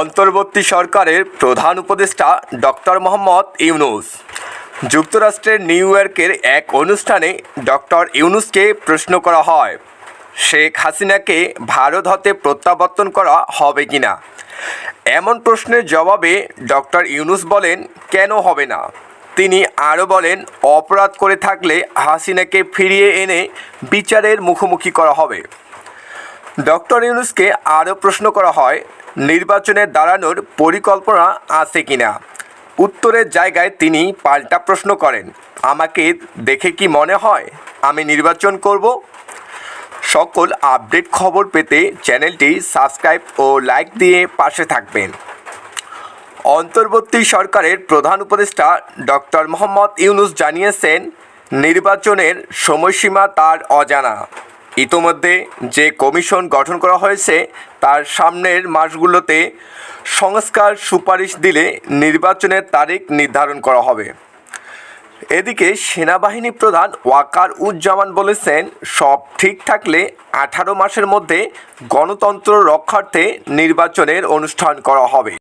অন্তর্বর্তী সরকারের প্রধান উপদেষ্টা ডক্টর মোহাম্মদ ইউনুস। যুক্তরাষ্ট্রের নিউ ইয়র্কের এক অনুষ্ঠানে ডক্টর ইউনুসকে প্রশ্ন করা হয়, শেখ হাসিনাকে ভারত হতে প্রত্যাবর্তন করা হবে কি না এমন প্রশ্নের জবাবে ডক্টর ইউনুস বলেন, কেন হবে না? তিনি আরও বলেন, অপরাধ করে থাকলে হাসিনাকে ফিরিয়ে এনে বিচারের মুখোমুখি করা হবে। ডক্টর ইউনুসকে আরও প্রশ্ন করা হয়, নির্বাচনে দাঁড়ানোর পরিকল্পনা আছে কিনা? উত্তরের জায়গায় তিনি পাল্টা প্রশ্ন করেন, আমাকে দেখে কি মনে হয় আমি নির্বাচন করব? সকল আপডেট খবর পেতে চ্যানেলটি সাবস্ক্রাইব ও লাইক দিয়ে পাশে থাকবেন। অন্তর্বর্তী সরকারের প্রধান উপদেষ্টা ডক্টর মোহাম্মদ ইউনুস জানিয়েছেন, নির্বাচনের সময়সীমা তার অজানা। ইতোমধ্যে যে কমিশন গঠন করা হয়েছে, তার সামনের মাসগুলোতে সংস্কার সুপারিশ দিলে নির্বাচনের তারিখ নির্ধারণ করা হবে। এদিকে সেনাবাহিনী প্রধান ওয়াকার উজ্জামান বলেছেন, সব ঠিক থাকলে আঠারো মাসের মধ্যে গণতন্ত্র রক্ষার্থে নির্বাচনের অনুষ্ঠান করা হবে।